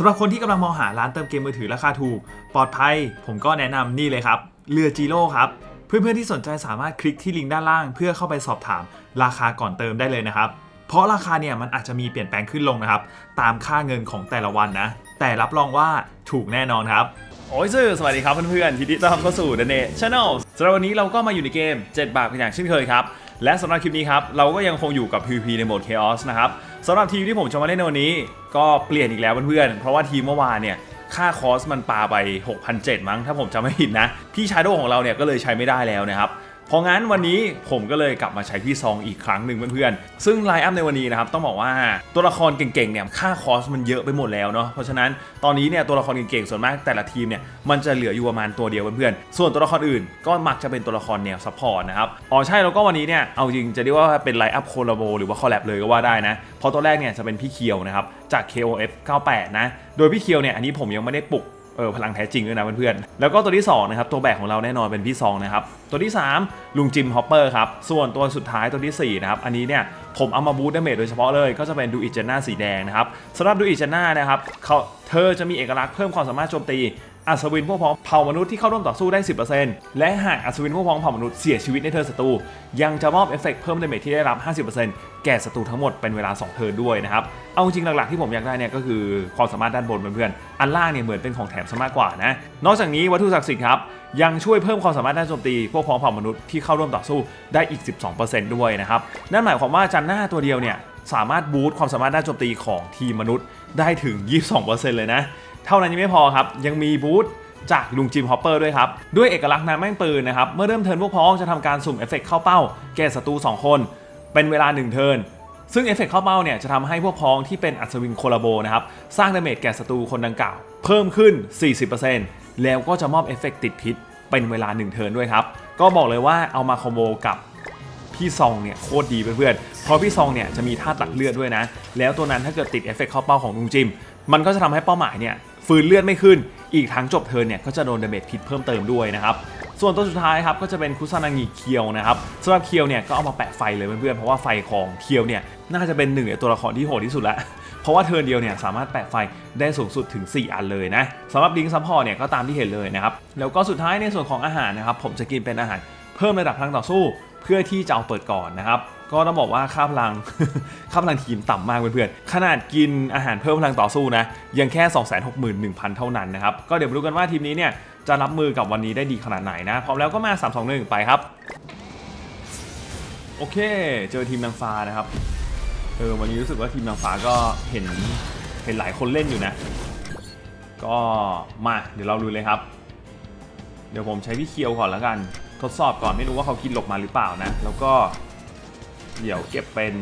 สำหรับคนที่กำลังมองหาร้านเติมเกมมือถือราคาถูก ปลอดภัย ผมก็แนะนำนี่เลยครับ เรือจีโร่ครับ เพื่อนๆที่สนใจสามารถคลิกที่ลิงก์ด้านล่าง เพื่อเข้าไปสอบถามราคาก่อนเติมได้เลยนะครับ เพราะราคาเนี่ยมันอาจจะมีเปลี่ยนแปลงขึ้นลงนะครับ ตามค่าเงินของแต่ละวันนะ แต่รับรองว่าถูกแน่นอนครับโอ้ยซื่อสวัสดีครับเพื่อนๆยินดีต้อนรับเข้าสู่ The Net Channel สำหรับวันนี้เราก็มาอยู่ในเกม 7 บาทเป็นอย่างเช่นเคยครับ และสำหรับคลิปนี้ครับ เราก็ยังคงอยู่กับ PVP ในโหมด Chaos นะครับ สำหรับทีมที่ผมจะมาเล่นในวันนี้ ก็เปลี่ยนอีกแล้วเพื่อนๆ เพราะว่าทีมเมื่อวานเนี่ยค่าคอสมันปาไป 6,700 มั้ง ถ้าผมจำไม่ผิดนะ พี่ชาโดของเราเนี่ยก็เลยใช้ไม่ได้แล้วนะครับ พราะงั้นวันนี้ผมก็เลยกลับมาใช้พี่ซองอีกครั้งหนึ่งเพื่อนๆ ซึ่งไลน์อัพในวันนี้นะครับต้องบอกว่าตัวละครเก่งๆเนี่ยค่าคอสมันเยอะไปหมดแล้วเนาะเพราะฉะนั้นตอนนี้เนี่ยตัวละครเก่งๆส่วนมากแต่ละทีมเนี่ยมันจะเหลืออยู่ประมาณตัวเดียวเพื่อนๆส่วนตัวละครอื่นก็มักจะเป็นตัวละครแนวซัพพอร์ตนะครับอ๋อใช่แล้วก็วันนี้เนี่ยเอาจริงจะเรียกว่าเป็นไลน์อัพโคลาโบหรือว่าคอลแลบเลยก็ว่าได้นะเพราะตัวแรกเนี่ยจะเป็นพี่เคียวนะครับจาก KOF 98 นะโดยพี่เคียวเนี่ยอันนี้ผมยังไม่ได้ปลุก เออพลังแท้จริงด้วยนะเพื่อนๆแล้วก็ตัวที่2นะครับตัวแบกของเราแน่นอนเป็นพี่ซองนะครับตัวที่ 3 ลุงจิมฮอปเปอร์ครับส่วนตัวสุดท้ายตัวทีสี่4นะครับอันนี้เนี่ยผมเอามาบูทดาเมจโดยเฉพาะเลยก็จะเป็นดูอิจเจน่าสีแดงนะครับสำหรับดูอิจเจน่านะครับเขาเธอจะมีเอกลักษณ์เพิ่มความสามารถโจมตี อัศวินพวกพ้องเผ่ามนุษย์ที่เข้าร่วมต่อสู้ได้ 10%และหากอัศวินพวกพ้องเผ่ามนุษย์เสียชีวิตในเทิร์นศัตรูยังจะมอบเอฟเฟกต์เพิ่มดาเมจที่ได้รับ 50%แก่ศัตรูทั้งหมดเป็นเวลา 2 เทิร์นด้วยนะครับ เอาจริงหลักๆที่ผมอยากได้เนี่ยก็คือความสามารถด้านบนเพื่อนๆอันล่างเนี่ยเหมือนเป็นของแถมซะมากกว่านะ นอกจากนี้วัตถุศักดิ์สิทธิ์ครับยังช่วยเพิ่มความสามารถด้านโจมตี พวกพ้องเผ่ามนุษย์ที่เข้าร่วมต่อสู้ได้อีก 12%ด้วยนะครับนั่นหมายความว่าจันหน้าตัวเดียวเนี่ยสามารถบูตความสามารถด้านโจมตีของทีมมนุษย์ได้ถึง 22%เลยนะ เท่านั้นยังไม่พอครับ ยังมีบูสต์จากลุงจิมฮอปเปอร์ด้วยครับ ด้วยเอกลักษณ์น้ำแม่งปืนนะครับ เมื่อเริ่มเทิร์นพวกพ้องจะทำการสุ่มเอฟเฟกต์เข้าเป้า แก่ศัตรู2 คน เป็นเวลา 1 เทิร์นซึ่งเอฟเฟกต์เข้าเป้าเนี่ยจะทำให้พวกพ้องที่เป็นอัศวินโคลาโบนะครับสร้างดาเมจแก่ศัตรูคนดังกล่าว เพิ่มขึ้น 40%แล้วก็จะมอบเอฟเฟกต์ติดพิษเป็นเวลา 1 เทิร์นด้วยครับก็บอกเลยว่าเอามาคอมโบกับพี่ซองเนี่ยโคตรดีเพื่อนๆ เพราะพี่ซองเนี่ยจะมีธาตัดเลือดด้วยนะ แล้วตัวนั้นถ้าเกิดติดเอฟเฟกเข้าเป้าของลุงจิม มันก็จะทำให้เป้าหมายเนี่ย ฟื้นเลือดไม่ขึ้น อีกทั้งจบเทิร์นเนี่ยก็จะโดนดาเมจพิษเพิ่มเติมด้วยนะครับส่วนตัวสุดท้ายครับก็จะเป็นคุซานางิเคียวนะครับสำหรับเคียวเนี่ยก็เอามาแปะไฟเลยเพื่อนๆเพราะว่าไฟของเคียวเนี่ยน่าจะเป็นหนึ่งในตัวละครที่โหดที่สุดละเพราะว่าเทิร์นเดียวเนี่ยสามารถแปะไฟได้สูงสุดถึง 4 อันเลยนะสำหรับลิงซัพพอร์ตเนี่ยก็ตามที่เห็นเลยนะครับแล้วก็สุดท้ายในส่วนของอาหารนะครับผมจะกินเป็นอาหาร เพิ่มระดับพลังต่อสู้ เพื่อที่จะเอาเปิดก่อนนะครับ ก็ต้องบอกว่าค่าพลัง ค่าพลังทีมต่ำมากเพื่อนๆ ขนาดกินอาหารเพิ่มพลังต่อสู้นะ ยังแค่ 261,000 เท่านั้นนะครับ ก็เดี๋ยวมาดูกันว่าทีมนี้เนี่ย จะรับมือกับวันนี้ได้ดีขนาดไหนนะ พร้อมแล้วก็มา 3 2 1 ไปครับ โอเค เจอทีมนางฟ้านะครับ เออ วันนี้รู้สึกว่าทีมนางฟ้าก็เห็น เห็นหลายคนเล่นอยู่นะ ก็มา เดี๋ยวเราลุยเลยครับ เดี๋ยวผมใช้พี่เคียวก่อนแล้วกัน ทดสอบก่อนไม่รู้ว่าเขากินหลบมาหรือเปล่านะ แล้วก็ เดี๋ยวเก็บเป็น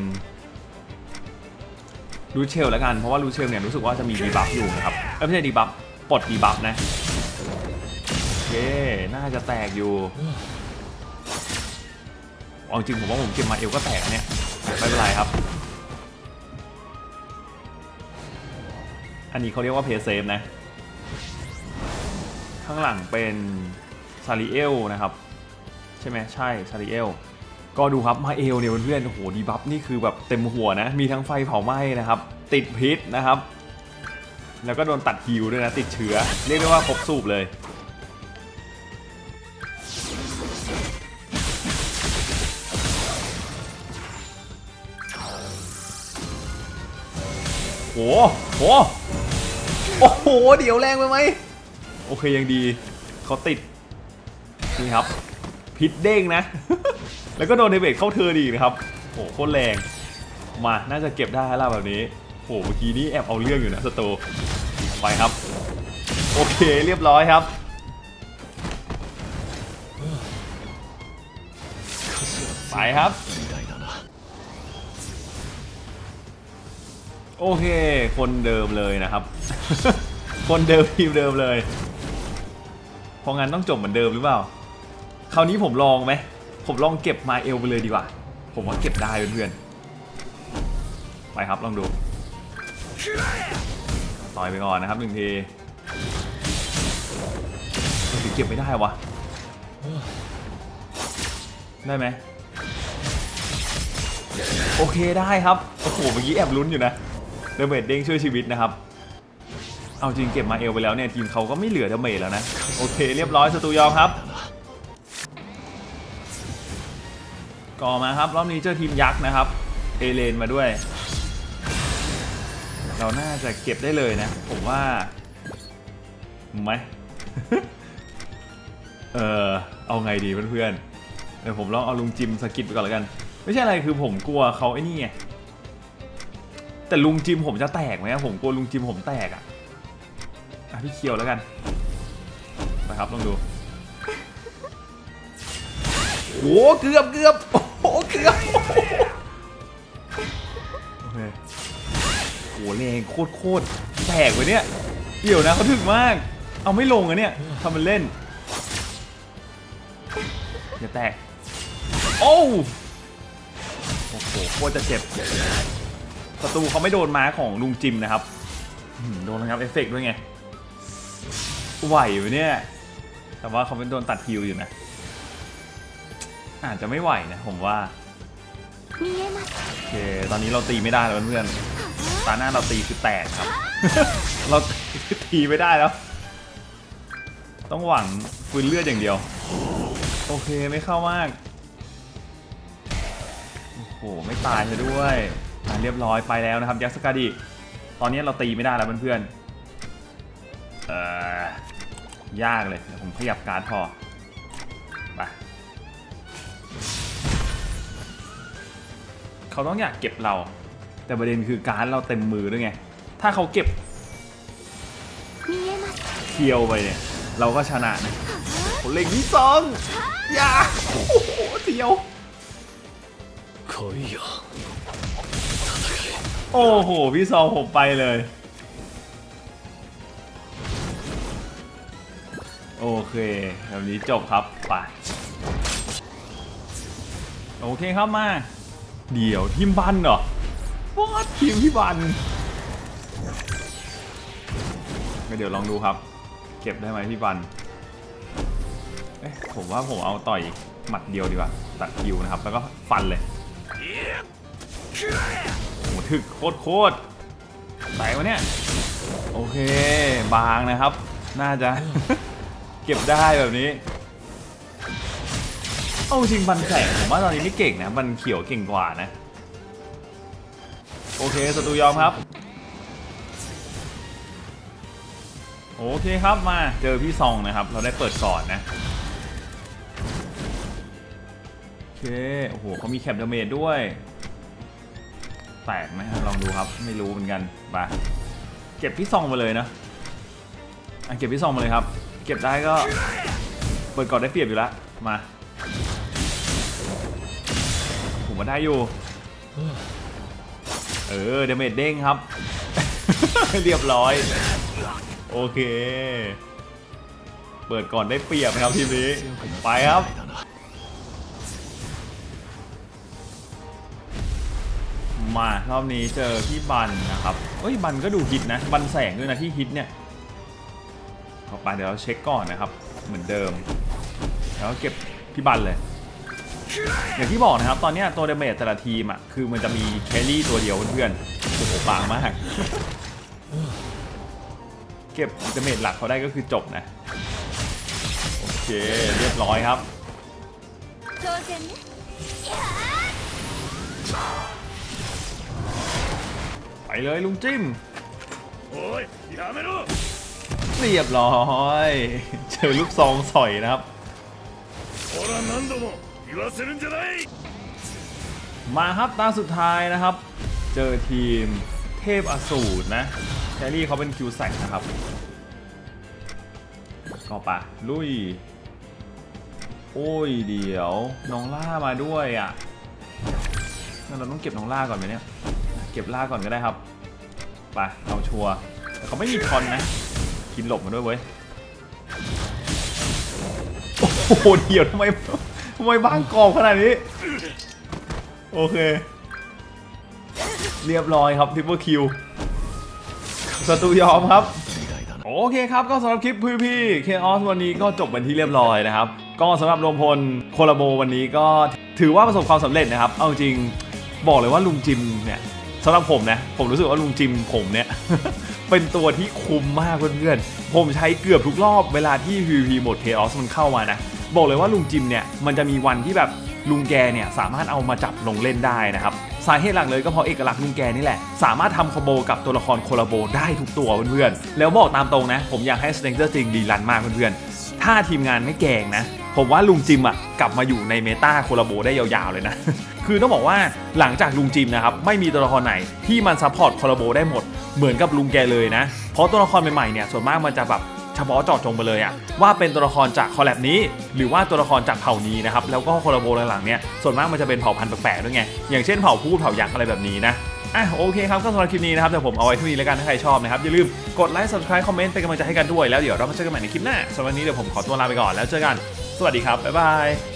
รูเชลแล้วกัน เพราะว่ารูเชลเนี่ยรู้สึกว่าจะมีดีบัฟอยู่นะครับเอ้ยไม่ใช่ดีบัฟปลดดีบัฟนะโอเคน่าจะแตกอยู่เอาจริงผมว่าผมเก็บมาเอวก็แตกเนี่ยไม่เป็นไรครับ อันนี้เขาเรียกว่าเพย์เซฟนะ ข้างหลังเป็นซาริเอลนะครับ ใช่ไหมใช่ซาริเอล ก็ดูครับมาเอลเนี่ยเพื่อนๆโอ้โหดีบัฟนี่คือแบบเต็มหัวนะ มีทั้งไฟเผาไหม้นะครับ ติดพิษนะครับ แล้วก็โดนตัดฮิวด้วยนะ ติดเชื้อ เรียกได้ว่าครบสูบเลยโหโหโอ้โห เดี๋ยวแรงไปไหม โอเคยังดี เขาติด นี่ครับ พิษเด้งนะ แล้วก็โดนเดเบตเข้าเธอดีกนะครับโหโคตรแรงมาน่าจะเก็บได้แล้วแบบนี้โหเมื่อกี้นี้แอบเอาเรื่องอยู่นะสโตไปครับ โอเคเรียบร้อยครับไปครับ โอเค คนเดิมเลยนะครับ คนเดิมทีมเดิมเลยพราะงั้นต้องจบเหมือนเดิมหรือเปล่า คราวนี้ผมลองไหม ผมลองเก็บมาเอลไปเลยดีกว่า ผมว่าเก็บได้เพื่อนๆ ไปครับลองดู ต่อยไปก่อนนะครับหนึ่งทีเฮ้ยเก็บไม่ได้วะ ได้ไหม โอเคได้ครับ โอ้โห เมื่อกี้แอบลุ้นอยู่นะเดเมดเด้งช่วยชีวิตนะครับ เอาจริงเก็บมาเอลไปแล้วเนี่ย ทีมเขาก็ไม่เหลือเดเมจแล้วนะ โอเค เรียบร้อยสตูยอมครับ ก่อมาครับ รอบนี้เจอทีมยักษ์นะครับ เอเลนมาด้วย เราน่าจะเก็บได้เลยนะ ผมว่าไหมเออเอาไงดีเพื่อนๆเดี๋ยวผมลองเอาลุงจิมสกิดไปก่อนแล้วกัน ไม่ใช่อะไรคือผมกลัวเขาไอ้นี่ไงแต่ลุงจิมผมจะแตกไหมอะผมกลัวลุงจิมผมแตกอะอะพี่เคียวแล้วกันนะครับลองดูโอ้เกือบเกือบโอ้ สือโอ้โหแรงโคตรโคตรแตกไปเนี่ยเดี๋ยวนะเขาถึกมาก เอาไม่ลงอะเนี่ยทำมันเล่นอย่าแตก โอ้โหโคตรจะเจ็บศัตรูเขาไม่โดนม้าของลุงจิมนะครับโดนนะครับเอฟเฟกด้วยไงไหวไหมเนี่ย แต่ว่าเขาเป็นโดนตัดฮิวอยู่นะ อาจจะไม่ไหวนะผมว่า โอเค ตอนนี้เราตีไม่ได้แล้วเพื่อนๆตาหน้าเราตีคือแตกครับ เราตีไม่ได้แล้ว ต้องหวังฟืนเลือดอย่างเดียว โอเคไม่เข้ามาก โอ้โห ไม่ตายเลยด้วยอะเรียบร้อยไปแล้วนะครับยักษ์สกาดิตอนนี้เราตีไม่ได้แล้วเพื่อนๆเอ่อยากเลยเดี๋ยวผมขยับการ์ดพอไป เขาต้องอยากเก็บเรา แต่ประเด็นคือการเราเต็มมือด้วยไง ถ้าเขาเก็บเคียวไปเนี่ย เราก็ชนะนะเล็งที่สองอย่าโอ้โหเสียวโอ้โห พี่ซองผมไปเลย โอเคแบบนี้จบครับ ไป โอเคครับมา เดี๋ยวทีมบันเหรอวอดทีมพี่บันก็เดี๋ยวลองดูครับ เก็บได้ไหมพี่บันเอ๊ะผมว่าผมเอาต่อยหมัดเดียวดีกว่าตัดคิวนะครับ แล้วก็ฟันเลยโอ้โหถึกโคตรโคตรแตกวะเนี่ย โอเค บางนะครับ น่าจะ เก็บได้แบบนี้ เอาจริงบันแสงผมว่าตอนนี้ไม่เก่งนะบันเขียวเก่งกว่านะ โอเคสตูยอมครับ โอเคครับมาเจอพี่ซองนะครับ เราได้เปิดก่อนนะโอเคโอ้โหเขามีแคปดาเมจด้วยแตกไหมลองดูครับไม่รู้เหมือนกันไปเก็บพี่ซองมาเลยนะอะเก็บพี่ซองมาเลยครับ เก็บได้ก็เปิดก่อนได้เปรียบอยู่แล้วมา ผมมาได้อยู่ เออเดเมจเด้งครับ เรียบร้อย โอเค เปิดก่อนได้เปรียบนะครับทีมนี้ ไปครับだなมารอบนี้เจอพี่บันนะครับเอ้ยบันก็ดูฮิตนะ บันแสงด้วยนะที่ฮิตเนี่ยเข้าไปเดี๋ยวเราเช็คก่อนนะครับ เหมือนเดิม แล้วก็เก็บพี่บันเลย อย่างที่บอกนะครับ ตอนนี้ตัวเดเมจแต่ละทีมอะคือมันจะมีแครี่ตัวเดียวเพื่อนโอ้โหปังมาก เก็บเดเมจหลักเขาได้ก็คือจบนะ โอเค เรียบร้อยครับไปเลยลุงจิ้มเรียบร้อย เจอลูกซองสอยนะครับ มาครับตาสุดท้ายนะครับ เจอทีมเทพอสูรนะแครี่เขาเป็นคิวแสกนะครับ ก็ปะลุย โอ้ยเดี๋ยว น้องล่ามาด้วยอะ่ะเราต้องเก็บน้องล่าก่อนไหมเนี่ย เก็บล่าก่อนก็ได้ครับ ไปเอาชัวร์เขาไม่มีคอนนะ กินหลบมาด้วยเว้ย โอ้โหเดี๋ยวทำไม ทำไมบ้างกรอบขนาดนี้ โอเค เรียบร้อยครับทิปเปอร์คิวศัตรูยอมครับโอเคครับก็สำหรับคลิปพี่พี่เคออสวันนี้ก็จบเป็นที่เรียบร้อยนะครับ ก็สำหรับรวมพลโคลาโบวันนี้ก็ถือว่าประสบความสำเร็จนะครับ เอาจริงบอกเลยว่าลุงจิมเนี่ยสำหรับผมนะผมรู้สึกว่าลุงจิมผมเนี่ยเป็นตัวที่คุ้มมากเพื่อนๆผมใช้เกือบทุกรอบเวลาที่ PVP หมดเคออสมันเข้ามานะ บอกเลยว่าลุงจิมเนี่ยมันจะมีวันที่แบบลุงแกเนี่ยสามารถเอามาจับลงเล่นได้นะครับสาเหตุหลักเลยก็เพราะเอกลักษณ์ลุงแกนี่แหละ สามารถทำคอมโบกับตัวละครโคลาโบได้ทุกตัวเพื่อนๆแล้วบอกตามตรงนะ ผมอยากให้ Stranger Things ดีรันมากเพื่อนๆถ้าทีมงานไม่แกล้งนะ ผมว่าลุงจิมอะกลับมาอยู่ในเมตาโคลาโบได้ยาวๆเลยนะ คือต้องบอกว่าหลังจากลุงจิมนะครับไม่มีตัวละครไหนที่มันซัพพอร์ตคอลาโบได้หมดเหมือนกับลุงแกเลยนะ เพราะตัวละครใหม่ๆเนี่ยส่วนมากมันจะแบบ เฉพาะเจาะจงไปเลยอะว่าเป็นตัวละครจากคอลแลบนี้ หรือว่าตัวละครจากเผ่านี้นะครับแล้วก็คอลาโบหลังๆเนี่ยส่วนมากมันจะเป็นเผ่าพันธุ์แปลกๆด้วยไงอย่างเช่นเผ่าพูดเผ่ายักษ์อะไรแบบนี้นะอะโอเคครับก็สำหรับคลิปนี้นะครับเดี๋ยวผมเอาไว้เท่านี้แล้วกันถ้าใครชอบนะครับอย่าลืมกดไลค์ subscribe คอมเมนต์เป็นกำลังใจให้กันด้วยแล้วเดี๋ยวเรามาเจอกันใหม่ในคลิปหน้าสำหรับวันนี้เดี๋ยวผมขอตัวลาไปก่อนแล้วเจอกัน สวัสดีครับบ๊ายบาย